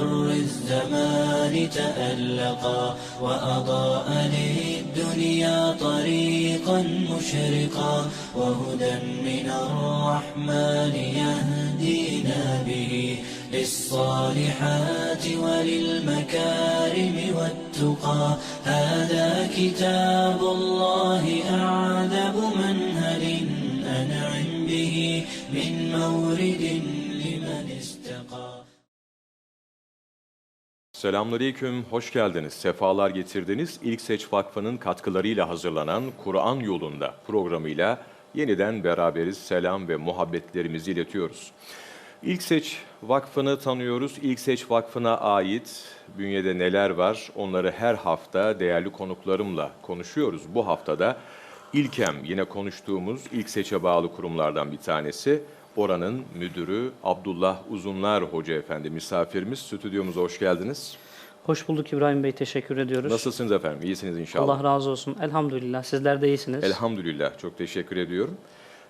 مر الزمان تألقا وأضاء للدنيا طريقا مشرقا وهدى من الرحمن يهدينا به للصالحات وللمكارم والتقى. هذا كتاب الله أعذب منهل أنعم به من مورد Selamünaleyküm, hoş geldiniz, sefalar getirdiniz. İlk Seç Vakfı'nın katkılarıyla hazırlanan Kur'an Yolunda programıyla yeniden beraberiz. Selam ve muhabbetlerimizi iletiyoruz. İlk Seç Vakfı'nı tanıyoruz. İlk Seç Vakfı'na ait bünyede neler var onları her hafta değerli konuklarımla konuşuyoruz. Bu haftada İlkem yine konuştuğumuz ilk seçe bağlı kurumlardan bir tanesi. Oranın müdürü Abdullah Uzunlar Hoca Efendi misafirimiz. Stüdyomuza hoş geldiniz. Hoş bulduk İbrahim Bey, teşekkür ediyoruz. Nasılsınız efendim? İyisiniz inşallah. Allah razı olsun. Elhamdülillah. Sizler de iyisiniz. Elhamdülillah. Çok teşekkür ediyorum.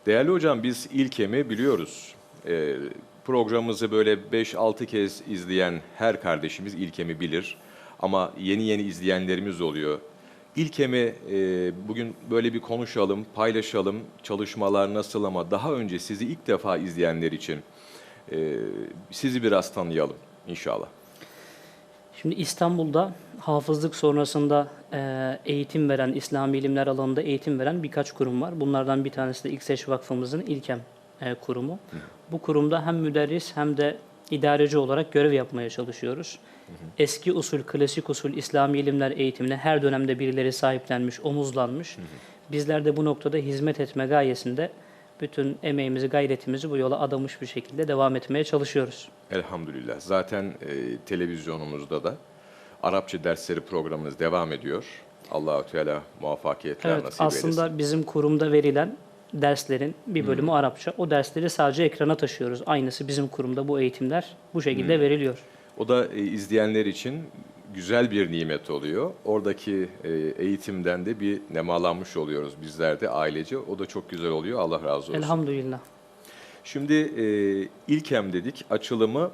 Değerli hocam biz İlkem'i biliyoruz. Ee, programımızı böyle 5-6 kez izleyen her kardeşimiz İlkem'i bilir. Ama yeni yeni izleyenlerimiz oluyor. İlkem'i e, bugün böyle bir konuşalım, paylaşalım. Çalışmalar nasıl ama daha önce sizi ilk defa izleyenler için e, sizi biraz tanıyalım inşallah. Şimdi İstanbul'da hafızlık sonrasında e, eğitim veren, İslami ilimler alanında eğitim veren birkaç kurum var. Bunlardan bir tanesi de İlkseç Vakfımızın İlkem e, kurumu. Bu kurumda hem müderris hem de idareci olarak görev yapmaya çalışıyoruz. Eski usul, klasik usul İslami ilimler eğitimine her dönemde birileri sahiplenmiş, omuzlanmış. Bizler de bu noktada hizmet etme gayesinde bütün emeğimizi, gayretimizi bu yola adamış bir şekilde devam etmeye çalışıyoruz. Elhamdülillah. Zaten e, televizyonumuzda da Arapça dersleri programımız devam ediyor. Allahu Teala muvaffakiyetler Evet, nasip aslında eylesin. bizim kurumda verilen derslerin bir bölümü Arapça. O dersleri sadece ekrana taşıyoruz. Aynısı bizim kurumda bu eğitimler bu şekilde veriliyor. O da e, izleyenler için güzel bir nimet oluyor. Oradaki e, eğitimden de bir nemalanmış oluyoruz bizler de ailece. O da çok güzel oluyor. Allah razı olsun. Elhamdülillah. Şimdi e, İlkem dedik. Açılımı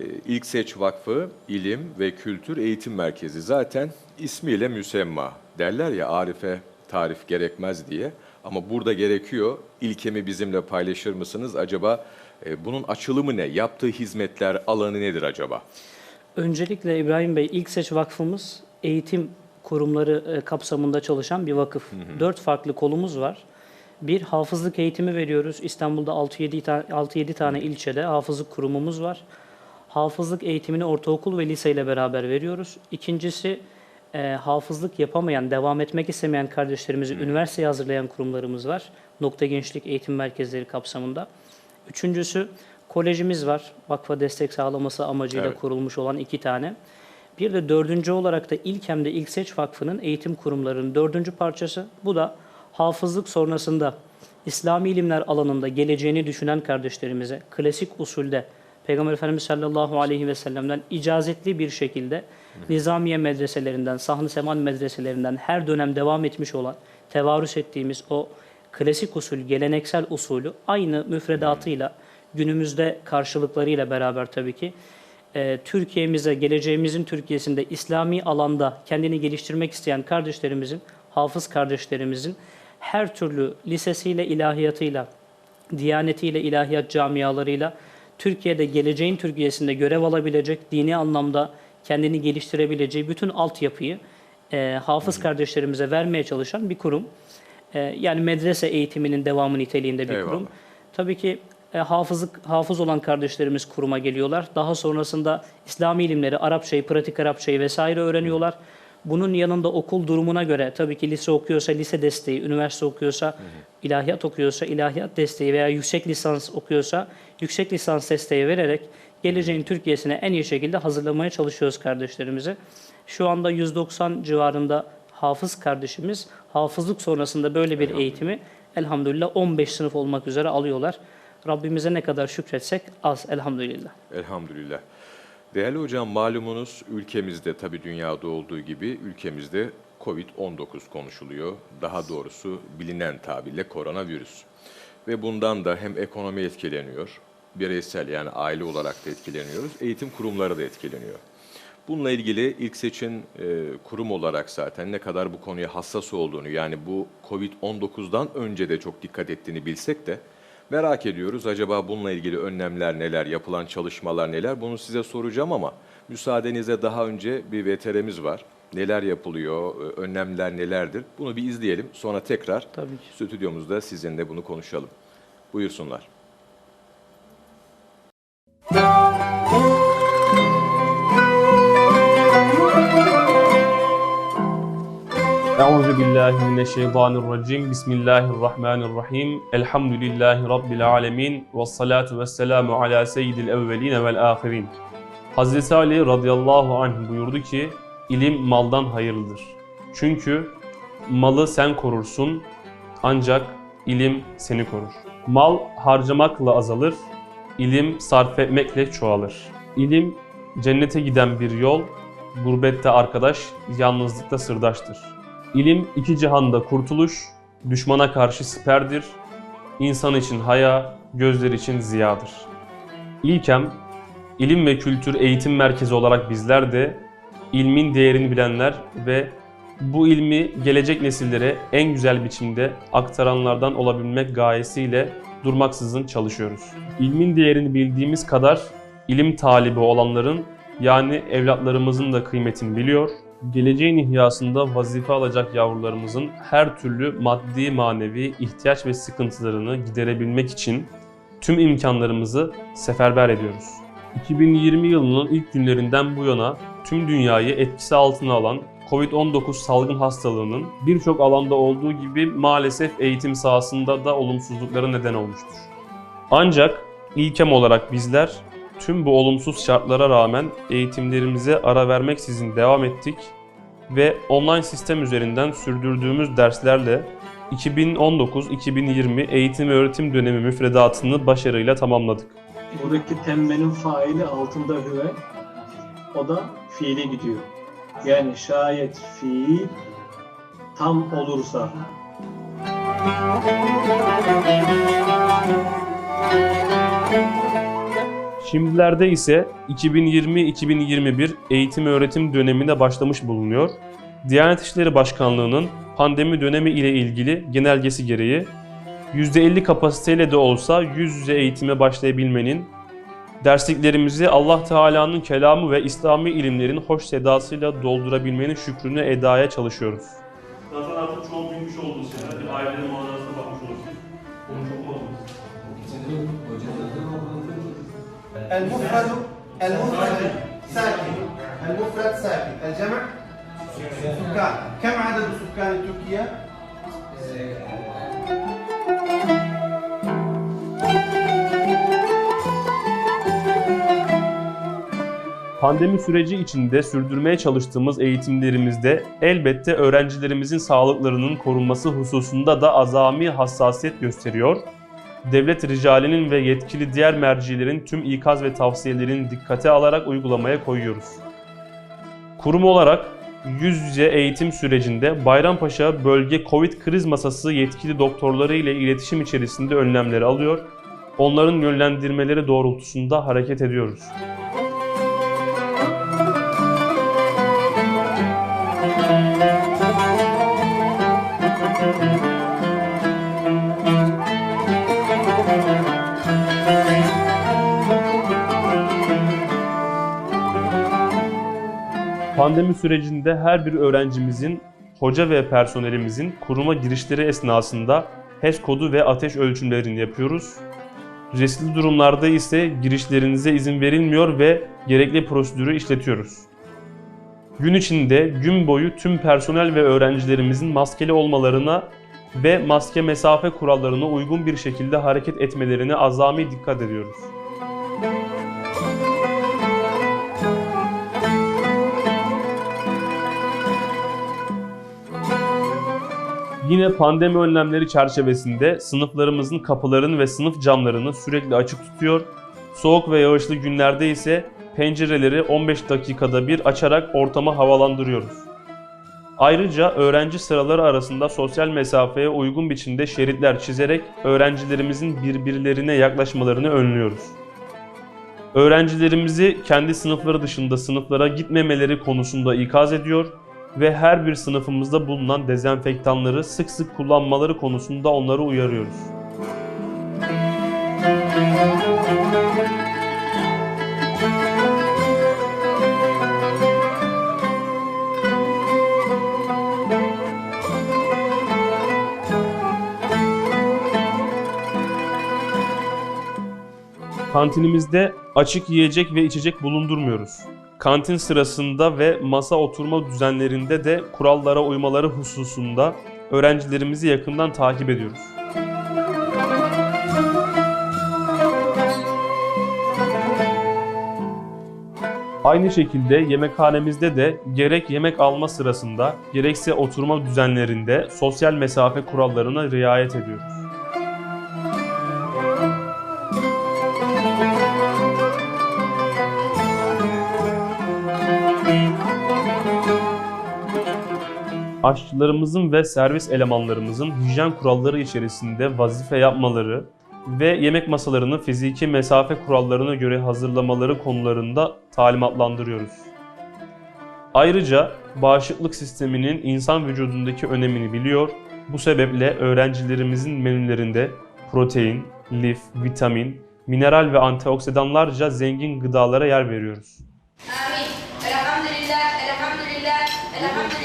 e, İlk Seç Vakfı İlim ve Kültür Eğitim Merkezi. Zaten ismiyle müsemma. Derler ya Arife tarif gerekmez diye. Ama burada gerekiyor. İlkemi bizimle paylaşır mısınız? Acaba e, bunun açılımı ne? Yaptığı hizmetler alanı nedir acaba? Öncelikle İbrahim Bey, İlk Seç Vakfımız eğitim kurumları e, kapsamında çalışan bir vakıf. Dört farklı kolumuz var. Bir, hafızlık eğitimi veriyoruz. İstanbul'da 6-7 ta- 6-7 tane ilçede hafızlık kurumumuz var. Hafızlık eğitimini ortaokul ve lise ile beraber veriyoruz. İkincisi, e, hafızlık yapamayan, devam etmek istemeyen kardeşlerimizi üniversiteye hazırlayan kurumlarımız var. Nokta Gençlik Eğitim Merkezleri kapsamında. Üçüncüsü, kolejimiz var. Vakfa destek sağlaması amacıyla Evet. kurulmuş olan iki tane. Bir de dördüncü olarak da İlkem'de İlk Seç Vakfı'nın eğitim kurumlarının dördüncü parçası. Bu da hafızlık sonrasında İslami ilimler alanında geleceğini düşünen kardeşlerimize klasik usulde Peygamber Efendimiz sallallahu aleyhi ve sellem'den icazetli bir şekilde Nizamiye medreselerinden, Sahn-ı Seman medreselerinden her dönem devam etmiş olan, tevarüs ettiğimiz o klasik usul, geleneksel usulü aynı müfredatıyla, günümüzde karşılıklarıyla beraber tabii ki e, Türkiye'mize, geleceğimizin Türkiye'sinde İslami alanda kendini geliştirmek isteyen kardeşlerimizin, hafız kardeşlerimizin her türlü lisesiyle, ilahiyatıyla, diyanetiyle, ilahiyat camialarıyla Türkiye'de geleceğin Türkiye'sinde görev alabilecek, dini anlamda kendini geliştirebileceği bütün altyapıyı e, hafız kardeşlerimize vermeye çalışan bir kurum. E, yani medrese eğitiminin devamı niteliğinde bir Eyvallah. kurum. Tabii ki e, hafızlık hafız olan kardeşlerimiz kuruma geliyorlar. Daha sonrasında İslami ilimleri, Arapçayı, pratik Arapçayı vesaire öğreniyorlar. Bunun yanında okul durumuna göre tabii ki lise okuyorsa lise desteği, üniversite okuyorsa ilahiyat okuyorsa ilahiyat desteği veya yüksek lisans okuyorsa yüksek lisans desteği vererek geleceğin Türkiye'sine en iyi şekilde hazırlamaya çalışıyoruz kardeşlerimizi. Şu anda 190 civarında hafız kardeşimiz hafızlık sonrasında böyle bir eğitimi elhamdülillah 15 sınıf olmak üzere alıyorlar. Rabbimize ne kadar şükretsek az elhamdülillah. Elhamdülillah. Değerli hocam malumunuz ülkemizde tabii dünyada olduğu gibi ülkemizde Covid-19 konuşuluyor. Daha doğrusu bilinen tabirle koronavirüs. Ve bundan da hem ekonomi etkileniyor, bireysel yani aile olarak da etkileniyoruz. Eğitim kurumları da etkileniyor. Bununla ilgili ilk seçin e, kurum olarak zaten ne kadar bu konuya hassas olduğunu yani bu Covid-19'dan önce de çok dikkat ettiğini bilsek de merak ediyoruz. Acaba bununla ilgili önlemler neler, yapılan çalışmalar neler? Bunu size soracağım ama müsaadenizle daha önce bir VTR'miz var. Neler yapılıyor, e, önlemler nelerdir? Bunu bir izleyelim. Sonra tekrar Tabii ki. stüdyomuzda sizinle bunu konuşalım. Buyursunlar. Euzu billahi mineşşeytanirracim. Bismillahirrahmanirrahim. Elhamdülillahi rabbil alamin. Ves salatu vesselamu ala seyyidil evvelin vel ahirin. Hazreti Ali radıyallahu anh buyurdu ki: "İlim maldan hayırlıdır. Çünkü malı sen korursun ancak ilim seni korur. Mal harcamakla azalır, ilim sarf etmekle çoğalır. İlim cennete giden bir yol, gurbette arkadaş, yalnızlıkta sırdaştır. İlim iki cihanda kurtuluş, düşmana karşı siperdir, insan için haya, gözler için ziyadır. İlkem, ilim ve kültür eğitim merkezi olarak bizler de ilmin değerini bilenler ve bu ilmi gelecek nesillere en güzel biçimde aktaranlardan olabilmek gayesiyle durmaksızın çalışıyoruz. İlmin değerini bildiğimiz kadar ilim talibi olanların yani evlatlarımızın da kıymetini biliyor. Geleceğin ihyasında vazife alacak yavrularımızın her türlü maddi manevi ihtiyaç ve sıkıntılarını giderebilmek için tüm imkanlarımızı seferber ediyoruz. 2020 yılının ilk günlerinden bu yana tüm dünyayı etkisi altına alan Covid-19 salgın hastalığının birçok alanda olduğu gibi maalesef eğitim sahasında da olumsuzluklara neden olmuştur. Ancak ilkem olarak bizler tüm bu olumsuz şartlara rağmen eğitimlerimize ara vermeksizin devam ettik ve online sistem üzerinden sürdürdüğümüz derslerle 2019-2020 eğitim ve öğretim dönemi müfredatını başarıyla tamamladık. Buradaki temmenin faili altında hüve. O da fiile gidiyor. Yani şayet fiil tam olursa Şimdilerde ise 2020-2021 eğitim öğretim dönemine başlamış bulunuyor. Diyanet İşleri Başkanlığı'nın pandemi dönemi ile ilgili genelgesi gereği %50 kapasiteyle de olsa yüz yüze eğitime başlayabilmenin, dersliklerimizi Allah Teala'nın kelamı ve İslami ilimlerin hoş sedasıyla doldurabilmenin şükrünü edaya çalışıyoruz. Zaten artık çoğu bilmiş olduğu şeyler, bir ailenin manasına bakmış olursunuz. Onu çok olmaz. المفرد المفرد ساكن المفرد ساكن الجمع سكان كم عدد سكان تركيا؟ Pandemi süreci içinde sürdürmeye çalıştığımız eğitimlerimizde elbette öğrencilerimizin sağlıklarının korunması hususunda da azami hassasiyet gösteriyor. Devlet ricalinin ve yetkili diğer mercilerin tüm ikaz ve tavsiyelerini dikkate alarak uygulamaya koyuyoruz. Kurum olarak yüz yüze eğitim sürecinde Bayrampaşa Bölge Covid Kriz Masası yetkili doktorları ile iletişim içerisinde önlemleri alıyor, onların yönlendirmeleri doğrultusunda hareket ediyoruz. Pandemi sürecinde her bir öğrencimizin, hoca ve personelimizin kuruma girişleri esnasında HES kodu ve ateş ölçümlerini yapıyoruz. Riskli durumlarda ise girişlerinize izin verilmiyor ve gerekli prosedürü işletiyoruz. Gün içinde gün boyu tüm personel ve öğrencilerimizin maskeli olmalarına ve maske mesafe kurallarına uygun bir şekilde hareket etmelerine azami dikkat ediyoruz. Yine pandemi önlemleri çerçevesinde sınıflarımızın kapılarını ve sınıf camlarını sürekli açık tutuyor. Soğuk ve yağışlı günlerde ise pencereleri 15 dakikada bir açarak ortamı havalandırıyoruz. Ayrıca öğrenci sıraları arasında sosyal mesafeye uygun biçimde şeritler çizerek öğrencilerimizin birbirlerine yaklaşmalarını önlüyoruz. Öğrencilerimizi kendi sınıfları dışında sınıflara gitmemeleri konusunda ikaz ediyor ve her bir sınıfımızda bulunan dezenfektanları sık sık kullanmaları konusunda onları uyarıyoruz. Kantinimizde açık yiyecek ve içecek bulundurmuyoruz. Kantin sırasında ve masa oturma düzenlerinde de kurallara uymaları hususunda öğrencilerimizi yakından takip ediyoruz. Aynı şekilde yemekhanemizde de gerek yemek alma sırasında gerekse oturma düzenlerinde sosyal mesafe kurallarına riayet ediyoruz. aşçılarımızın ve servis elemanlarımızın hijyen kuralları içerisinde vazife yapmaları ve yemek masalarını fiziki mesafe kurallarına göre hazırlamaları konularında talimatlandırıyoruz. Ayrıca bağışıklık sisteminin insan vücudundaki önemini biliyor. Bu sebeple öğrencilerimizin menülerinde protein, lif, vitamin, mineral ve antioksidanlarca zengin gıdalara yer veriyoruz. Amin. Elhamdülillah, elhamdülillah, elhamdülillah.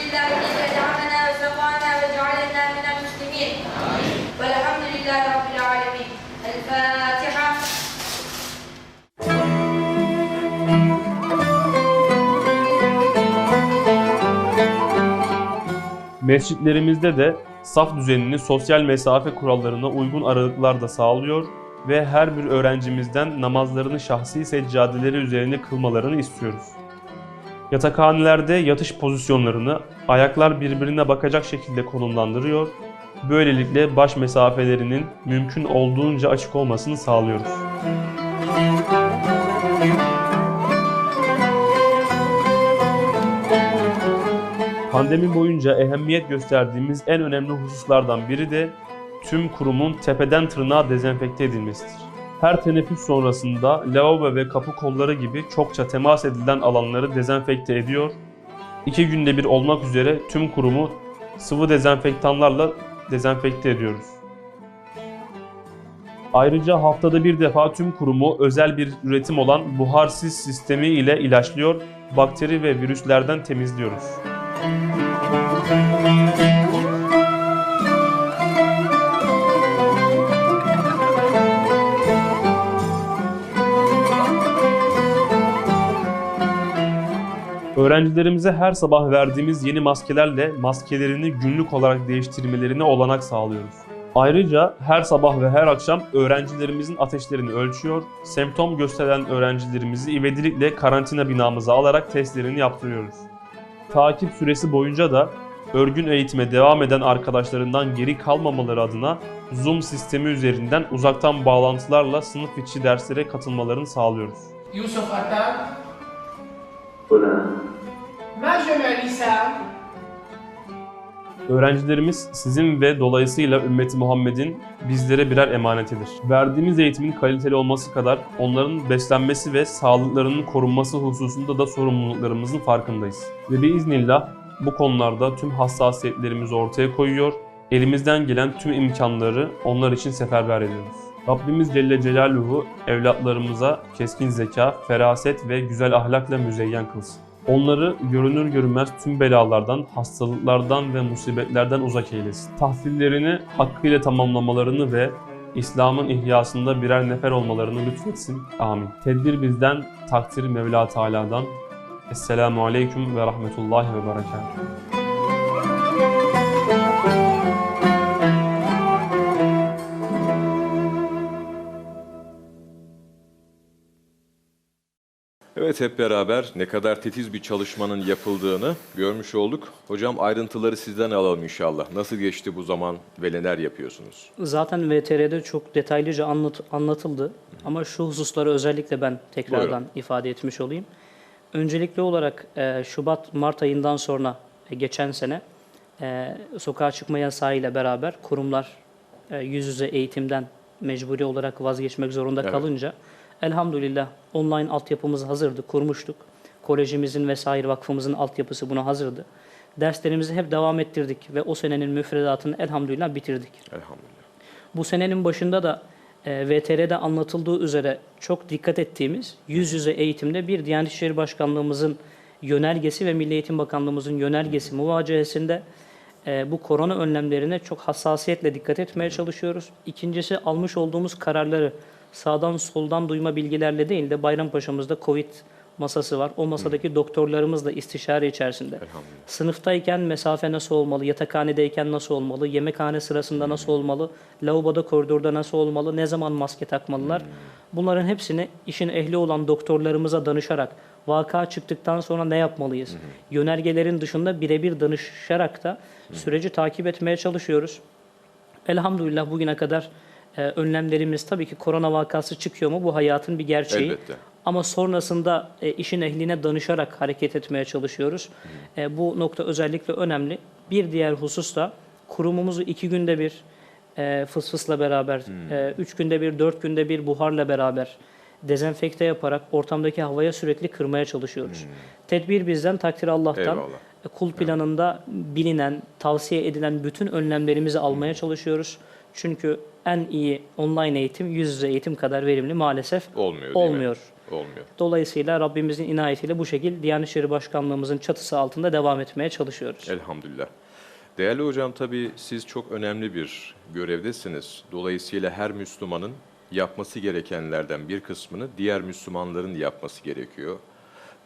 Mescitlerimizde de saf düzenini sosyal mesafe kurallarına uygun aralıklarda sağlıyor ve her bir öğrencimizden namazlarını şahsi seccadeleri üzerine kılmalarını istiyoruz. Yatakhanelerde yatış pozisyonlarını ayaklar birbirine bakacak şekilde konumlandırıyor. Böylelikle baş mesafelerinin mümkün olduğunca açık olmasını sağlıyoruz. Pandemi boyunca ehemmiyet gösterdiğimiz en önemli hususlardan biri de tüm kurumun tepeden tırnağa dezenfekte edilmesidir. Her teneffüs sonrasında lavabo ve kapı kolları gibi çokça temas edilen alanları dezenfekte ediyor. İki günde bir olmak üzere tüm kurumu sıvı dezenfektanlarla dezenfekte ediyoruz. Ayrıca haftada bir defa tüm kurumu özel bir üretim olan buharsız sistemi ile ilaçlıyor, bakteri ve virüslerden temizliyoruz. Öğrencilerimize her sabah verdiğimiz yeni maskelerle maskelerini günlük olarak değiştirmelerine olanak sağlıyoruz. Ayrıca her sabah ve her akşam öğrencilerimizin ateşlerini ölçüyor, semptom gösteren öğrencilerimizi ivedilikle karantina binamıza alarak testlerini yaptırıyoruz takip süresi boyunca da örgün eğitime devam eden arkadaşlarından geri kalmamaları adına Zoom sistemi üzerinden uzaktan bağlantılarla sınıf içi derslere katılmalarını sağlıyoruz. Yusuf Atan. Buna. Ma je Öğrencilerimiz sizin ve dolayısıyla ümmeti Muhammed'in bizlere birer emanetidir. Verdiğimiz eğitimin kaliteli olması kadar onların beslenmesi ve sağlıklarının korunması hususunda da sorumluluklarımızın farkındayız. Ve biiznillah bu konularda tüm hassasiyetlerimizi ortaya koyuyor, elimizden gelen tüm imkanları onlar için seferber ediyoruz. Rabbimiz Celle Celaluhu evlatlarımıza keskin zeka, feraset ve güzel ahlakla müzeyyen kılsın. Onları görünür görünmez tüm belalardan, hastalıklardan ve musibetlerden uzak eylesin. Tahsillerini hakkıyla tamamlamalarını ve İslam'ın ihyasında birer nefer olmalarını lütfetsin. Amin. Tedbir bizden, takdir Mevla Teala'dan. Esselamu Aleyküm ve Rahmetullahi ve Berekatuhu. Evet hep beraber ne kadar titiz bir çalışmanın yapıldığını görmüş olduk. Hocam ayrıntıları sizden alalım inşallah. Nasıl geçti bu zaman ve neler yapıyorsunuz? Zaten VTR'de çok detaylıca anlat, anlatıldı. Ama şu hususları özellikle ben tekrardan Buyurun. ifade etmiş olayım. Öncelikli olarak e, Şubat-Mart ayından sonra e, geçen sene e, sokağa çıkma yasağıyla beraber kurumlar e, yüz yüze eğitimden mecburi olarak vazgeçmek zorunda Evet. kalınca Elhamdülillah online altyapımız hazırdı, kurmuştuk. Kolejimizin vesaire vakfımızın altyapısı buna hazırdı. Derslerimizi hep devam ettirdik ve o senenin müfredatını elhamdülillah bitirdik. Elhamdülillah. Bu senenin başında da e, VTR'de anlatıldığı üzere çok dikkat ettiğimiz yüz yüze eğitimde bir Diyanet İşleri Başkanlığımızın yönergesi ve Milli Eğitim Bakanlığımızın yönergesi muvacehesinde e, bu korona önlemlerine çok hassasiyetle dikkat etmeye çalışıyoruz. İkincisi almış olduğumuz kararları sağdan soldan duyma bilgilerle değil de Bayrampaşa'mızda Covid masası var. O masadaki doktorlarımızla istişare içerisinde. Sınıftayken mesafe nasıl olmalı, yatakhanedeyken nasıl olmalı, yemekhane sırasında nasıl olmalı, lavaboda, koridorda nasıl olmalı, ne zaman maske takmalılar. Bunların hepsini işin ehli olan doktorlarımıza danışarak, vaka çıktıktan sonra ne yapmalıyız? Yönergelerin dışında birebir danışarak da süreci takip etmeye çalışıyoruz. Elhamdülillah bugüne kadar e, önlemlerimiz tabii ki korona vakası çıkıyor mu bu hayatın bir gerçeği. Elbette. Ama sonrasında e, işin ehline danışarak hareket etmeye çalışıyoruz. E, bu nokta özellikle önemli. Bir diğer husus da kurumumuzu iki günde bir e, fısfısla beraber, e, üç günde bir, dört günde bir buharla beraber dezenfekte yaparak ortamdaki havaya sürekli kırmaya çalışıyoruz. Tedbir bizden, takdir Allah'tan. Eyvallah. E, Kul planında bilinen, tavsiye edilen bütün önlemlerimizi almaya çalışıyoruz. Çünkü en iyi online eğitim yüz yüze eğitim kadar verimli maalesef Olmuyor olmuyor. Olmuyor. Dolayısıyla Rabbimizin inayetiyle bu şekilde Diyanet İşleri Başkanlığımızın çatısı altında devam etmeye çalışıyoruz. Elhamdülillah. Değerli hocam tabii siz çok önemli bir görevdesiniz. Dolayısıyla her Müslümanın yapması gerekenlerden bir kısmını diğer Müslümanların yapması gerekiyor.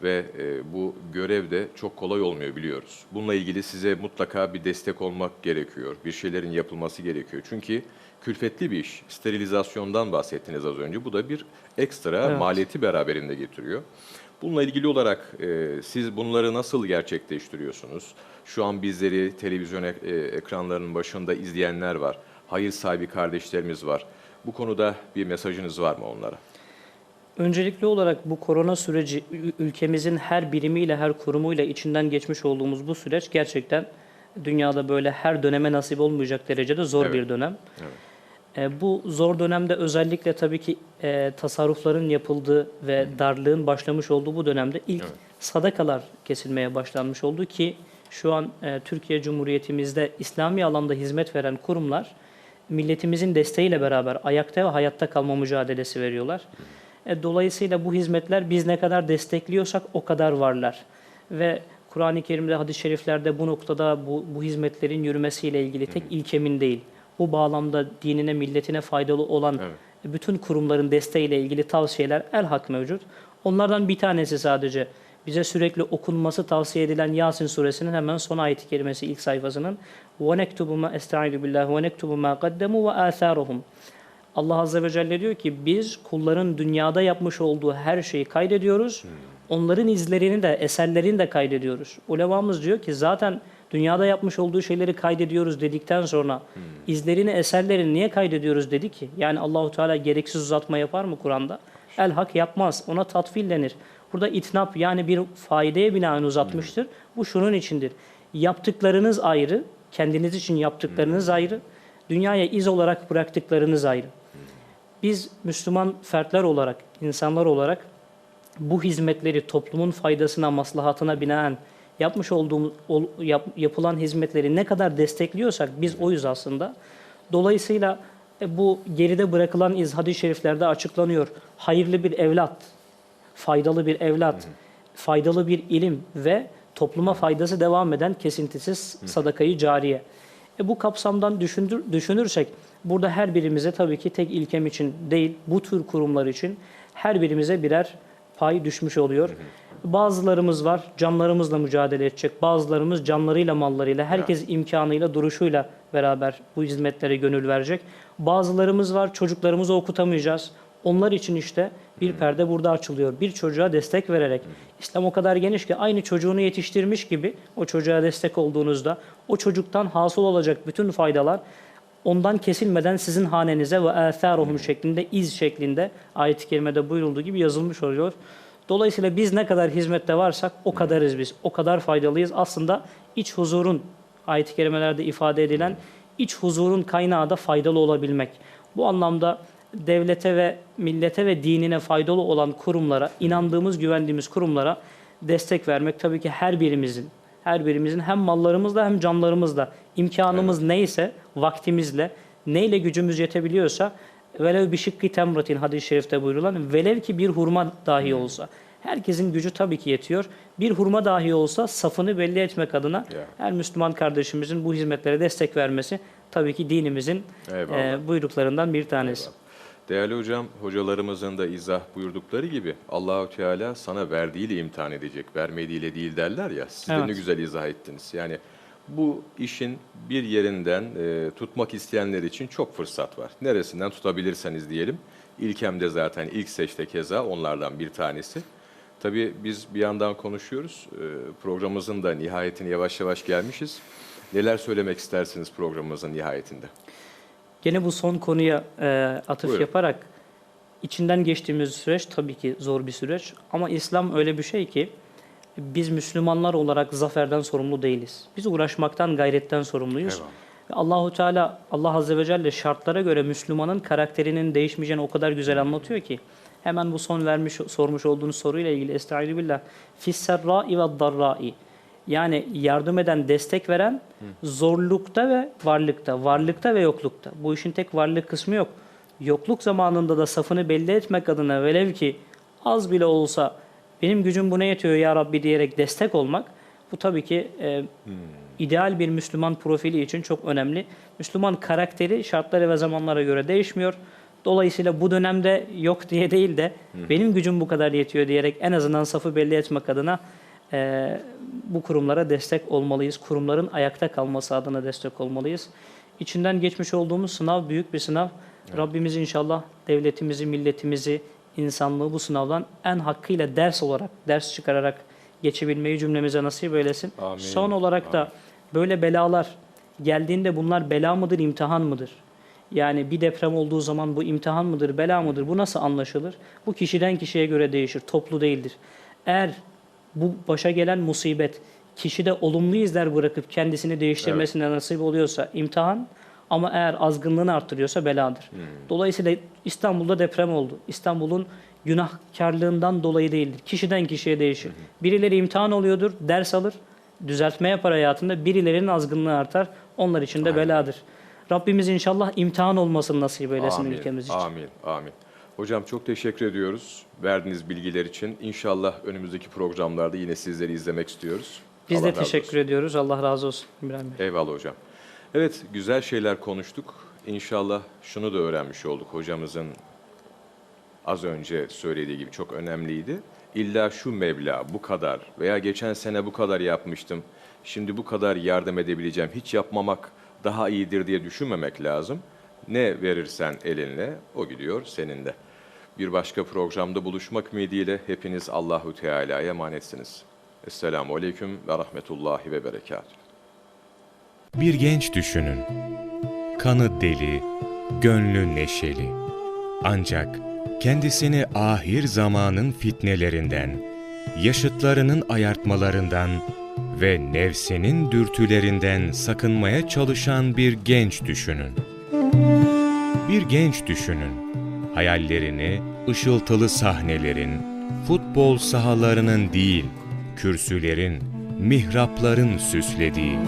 Ve e, bu görev de çok kolay olmuyor biliyoruz. Bununla ilgili size mutlaka bir destek olmak gerekiyor. Bir şeylerin yapılması gerekiyor. Çünkü külfetli bir iş. Sterilizasyondan bahsettiniz az önce. Bu da bir ekstra Evet. maliyeti beraberinde getiriyor. Bununla ilgili olarak e, siz bunları nasıl gerçekleştiriyorsunuz? Şu an bizleri televizyon ek- ekranlarının başında izleyenler var. Hayır sahibi kardeşlerimiz var. Bu konuda bir mesajınız var mı onlara? Öncelikli olarak bu korona süreci ül- ülkemizin her birimiyle, her kurumuyla içinden geçmiş olduğumuz bu süreç gerçekten dünyada böyle her döneme nasip olmayacak derecede zor Evet. bir dönem. Evet. E, bu zor dönemde özellikle tabii ki e, tasarrufların yapıldığı ve darlığın başlamış olduğu bu dönemde ilk Evet. sadakalar kesilmeye başlanmış oldu ki şu an e, Türkiye Cumhuriyetimizde İslami alanda hizmet veren kurumlar milletimizin desteğiyle beraber ayakta ve hayatta kalma mücadelesi veriyorlar. E, dolayısıyla bu hizmetler biz ne kadar destekliyorsak o kadar varlar. Ve Kur'an-ı Kerim'de, hadis-i şeriflerde bu noktada bu, bu hizmetlerin yürümesiyle ilgili tek ilkemin değil, bu bağlamda dinine, milletine faydalı olan Evet. bütün kurumların desteğiyle ilgili tavsiyeler el hak mevcut. Onlardan bir tanesi sadece bize sürekli okunması tavsiye edilen Yasin suresinin hemen son ayet-i kerimesi ilk sayfasının وَنَكْتُبُ مَا اَسْتَعِذُ بِاللّٰهِ وَنَكْتُبُ مَا قَدَّمُوا وَآثَارُهُمْ Allah Azze ve Celle diyor ki biz kulların dünyada yapmış olduğu her şeyi kaydediyoruz. Onların izlerini de, eserlerini de kaydediyoruz. Ulemamız diyor ki zaten dünyada yapmış olduğu şeyleri kaydediyoruz dedikten sonra izlerini, eserlerini niye kaydediyoruz dedi ki? Yani Allahu Teala gereksiz uzatma yapar mı Kur'an'da? El hak yapmaz. Ona tatfil denir. Burada itnap yani bir faideye binaen uzatmıştır. Bu şunun içindir. Yaptıklarınız ayrı, kendiniz için yaptıklarınız ayrı, dünyaya iz olarak bıraktıklarınız ayrı. Biz Müslüman fertler olarak, insanlar olarak bu hizmetleri toplumun faydasına, maslahatına binaen yapmış olduğumuz ol- yap- yapılan hizmetleri ne kadar destekliyorsak biz oyuz aslında. Dolayısıyla e, bu geride bırakılan iz hadis-i şeriflerde açıklanıyor. Hayırlı bir evlat, faydalı bir evlat, faydalı bir ilim ve topluma faydası devam eden kesintisiz sadakayı cariye. E bu kapsamdan düşündür, düşünürsek burada her birimize tabii ki tek ilkem için değil bu tür kurumlar için her birimize birer pay düşmüş oluyor. Bazılarımız var canlarımızla mücadele edecek. Bazılarımız canlarıyla mallarıyla herkes imkanıyla duruşuyla beraber bu hizmetlere gönül verecek. Bazılarımız var çocuklarımızı okutamayacağız. Onlar için işte bir perde burada açılıyor. Bir çocuğa destek vererek. İslam o kadar geniş ki aynı çocuğunu yetiştirmiş gibi o çocuğa destek olduğunuzda o çocuktan hasıl olacak bütün faydalar ondan kesilmeden sizin hanenize ve âthâruhum şeklinde, iz şeklinde ayet-i kerimede buyurulduğu gibi yazılmış oluyor. Dolayısıyla biz ne kadar hizmette varsak o kadarız biz. O kadar faydalıyız. Aslında iç huzurun ayet-i kerimelerde ifade edilen iç huzurun kaynağı da faydalı olabilmek. Bu anlamda devlete ve millete ve dinine faydalı olan kurumlara, inandığımız, güvendiğimiz kurumlara destek vermek tabii ki her birimizin, her birimizin hem mallarımızla hem canlarımızla imkanımız neyse vaktimizle neyle gücümüz yetebiliyorsa velev bir şıkkı temratin hadis-i şerifte buyurulan velev ki bir hurma dahi olsa herkesin gücü tabii ki yetiyor. Bir hurma dahi olsa safını belli etmek adına Ya. her Müslüman kardeşimizin bu hizmetlere destek vermesi tabii ki dinimizin Eyvallah. e, buyruklarından bir tanesi. Değerli hocam, hocalarımızın da izah buyurdukları gibi Allahu Teala sana verdiğiyle imtihan edecek, vermediğiyle değil derler ya. Siz de Evet. ne güzel izah ettiniz. Yani bu işin bir yerinden e, tutmak isteyenler için çok fırsat var. Neresinden tutabilirseniz diyelim. İlkemde zaten ilk seçte keza onlardan bir tanesi. Tabii biz bir yandan konuşuyoruz. E, programımızın da nihayetine yavaş yavaş gelmişiz. Neler söylemek istersiniz programımızın nihayetinde? Gene bu son konuya e, atıf Buyurun. yaparak içinden geçtiğimiz süreç tabii ki zor bir süreç ama İslam öyle bir şey ki biz Müslümanlar olarak zaferden sorumlu değiliz. Biz uğraşmaktan, gayretten sorumluyuz. Eyvallah. Allahu Teala Allah Azze ve Celle şartlara göre Müslümanın karakterinin değişmeyeceğini o kadar güzel anlatıyor ki hemen bu son vermiş sormuş olduğunuz soruyla ilgili Estaizu billah fis serra'i ve darra'i yani yardım eden, destek veren zorlukta ve varlıkta, varlıkta ve yoklukta. Bu işin tek varlık kısmı yok. Yokluk zamanında da safını belli etmek adına velev ki az bile olsa benim gücüm buna yetiyor ya Rabbi diyerek destek olmak bu tabii ki e, ideal bir Müslüman profili için çok önemli. Müslüman karakteri şartlara ve zamanlara göre değişmiyor. Dolayısıyla bu dönemde yok diye değil de benim gücüm bu kadar yetiyor diyerek en azından safı belli etmek adına e, bu kurumlara destek olmalıyız. Kurumların ayakta kalması adına destek olmalıyız. İçinden geçmiş olduğumuz sınav büyük bir sınav. Rabbimiz inşallah devletimizi, milletimizi, insanlığı bu sınavdan en hakkıyla ders olarak, ders çıkararak geçebilmeyi cümlemize nasip eylesin. Amin. Son olarak da böyle belalar geldiğinde bunlar bela mıdır, imtihan mıdır? Yani bir deprem olduğu zaman bu imtihan mıdır, bela mıdır? Bu nasıl anlaşılır? Bu kişiden kişiye göre değişir, toplu değildir. Eğer bu başa gelen musibet kişide olumlu izler bırakıp kendisini değiştirmesine nasip oluyorsa imtihan ama eğer azgınlığını arttırıyorsa beladır. Dolayısıyla İstanbul'da deprem oldu. İstanbul'un günahkarlığından dolayı değildir. Kişiden kişiye değişir. Birileri imtihan oluyordur, ders alır, düzeltme yapar hayatında. Birilerinin azgınlığı artar. Onlar için de beladır. Rabbimiz inşallah imtihan olmasını nasip eylesin ülkemiz için. Amin, amin. Hocam çok teşekkür ediyoruz verdiğiniz bilgiler için. İnşallah önümüzdeki programlarda yine sizleri izlemek istiyoruz. Biz Allah de teşekkür olsun. ediyoruz. Allah razı olsun İbrahim Bey. Eyvallah hocam. Evet, güzel şeyler konuştuk. İnşallah şunu da öğrenmiş olduk hocamızın az önce söylediği gibi çok önemliydi. İlla şu meblağ bu kadar veya geçen sene bu kadar yapmıştım. Şimdi bu kadar yardım edebileceğim. Hiç yapmamak daha iyidir diye düşünmemek lazım. Ne verirsen elinle o gidiyor senin de. Bir başka programda buluşmak ümidiyle hepiniz Allahu Teala'ya emanetsiniz. Esselamu Aleyküm ve Rahmetullahi ve Berekatuhu. Bir genç düşünün. Kanı deli, gönlü neşeli. Ancak kendisini ahir zamanın fitnelerinden, yaşıtlarının ayartmalarından ve nefsinin dürtülerinden sakınmaya çalışan bir genç düşünün. Bir genç düşünün. Hayallerini ışıltılı sahnelerin, futbol sahalarının değil, kürsülerin, mihrapların süslediği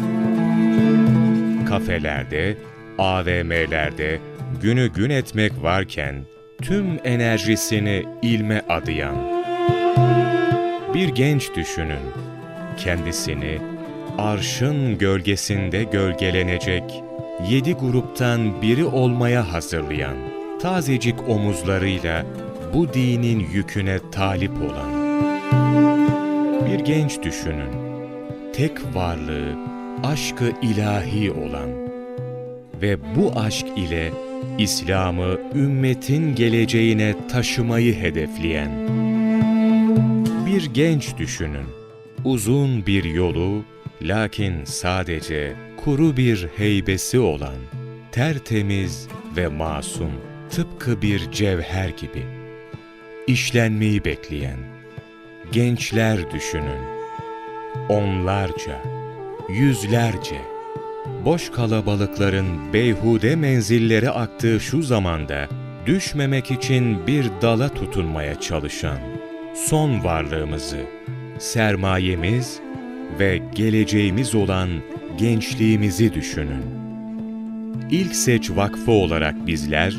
kafelerde, AVM'lerde günü gün etmek varken tüm enerjisini ilme adayan bir genç düşünün. Kendisini arşın gölgesinde gölgelenecek yedi gruptan biri olmaya hazırlayan tazecik omuzlarıyla bu dinin yüküne talip olan bir genç düşünün tek varlığı aşkı ilahi olan ve bu aşk ile İslam'ı ümmetin geleceğine taşımayı hedefleyen bir genç düşünün. Uzun bir yolu lakin sadece kuru bir heybesi olan, tertemiz ve masum, tıpkı bir cevher gibi. İşlenmeyi bekleyen gençler düşünün. Onlarca, yüzlerce, boş kalabalıkların beyhude menzillere aktığı şu zamanda düşmemek için bir dala tutunmaya çalışan, son varlığımızı, sermayemiz ve geleceğimiz olan gençliğimizi düşünün. İlk Seç Vakfı olarak bizler,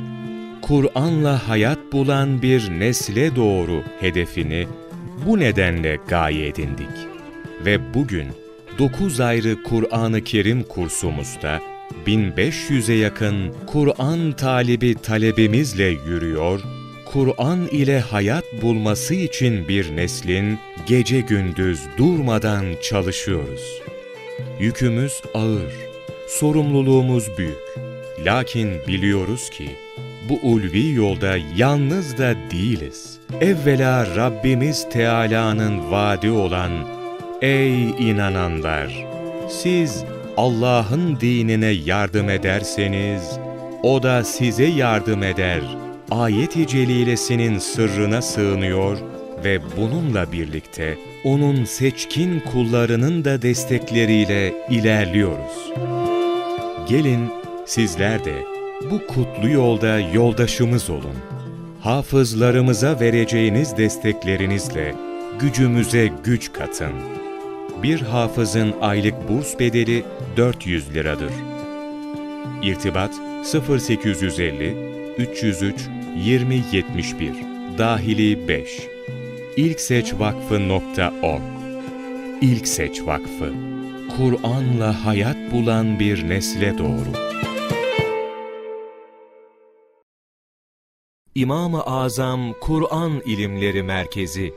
Kur'an'la hayat bulan bir nesle doğru hedefini bu nedenle gaye edindik. Ve bugün 9 ayrı Kur'an-ı Kerim kursumuzda 1500'e yakın Kur'an talibi talebimizle yürüyor, Kur'an ile hayat bulması için bir neslin gece gündüz durmadan çalışıyoruz. Yükümüz ağır, sorumluluğumuz büyük. Lakin biliyoruz ki bu ulvi yolda yalnız da değiliz. Evvela Rabbimiz Teala'nın vaadi olan Ey inananlar! Siz Allah'ın dinine yardım ederseniz, O da size yardım eder. Ayet-i Celilesinin sırrına sığınıyor ve bununla birlikte O'nun seçkin kullarının da destekleriyle ilerliyoruz. Gelin sizler de bu kutlu yolda yoldaşımız olun. Hafızlarımıza vereceğiniz desteklerinizle gücümüze güç katın. Bir hafızın aylık burs bedeli 400 liradır. İrtibat 0850 303 2071 Dahili 5 İlkseçvakfı.org İlk Seç Vakfı Kur'an'la hayat bulan bir nesle doğru. İmam-ı Azam Kur'an İlimleri Merkezi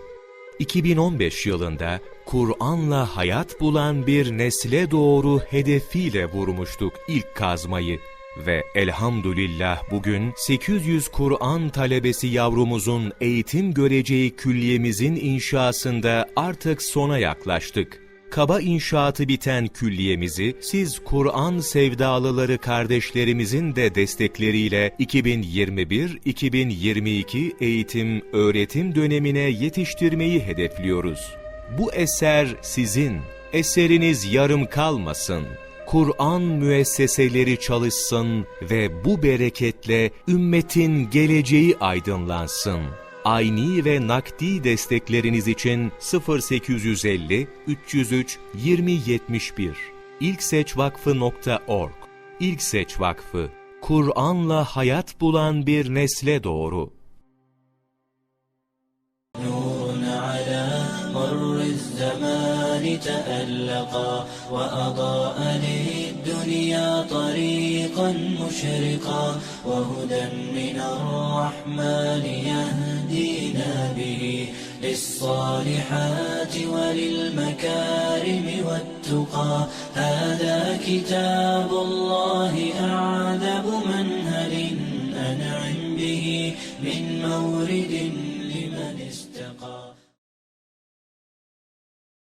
2015 yılında Kur'an'la hayat bulan bir nesle doğru hedefiyle vurmuştuk ilk kazmayı ve elhamdülillah bugün 800 Kur'an talebesi yavrumuzun eğitim göreceği külliyemizin inşasında artık sona yaklaştık. Kaba inşaatı biten külliyemizi siz Kur'an sevdalıları kardeşlerimizin de destekleriyle 2021-2022 eğitim öğretim dönemine yetiştirmeyi hedefliyoruz. Bu eser sizin, eseriniz yarım kalmasın. Kur'an müesseseleri çalışsın ve bu bereketle ümmetin geleceği aydınlansın. Ayni ve nakdi destekleriniz için 0850 303 2071 İlkseçvakfı.org İlk Seç Vakfı Kur'an'la hayat bulan bir nesle doğru. نور على مر الزمان تألقا وأضاء للدنيا طريقا مشرقا وهدى من الرحمن يهدينا به للصالحات وللمكارم والتقى. هذا كتاب الله أعذب منهل أنعم به من مورد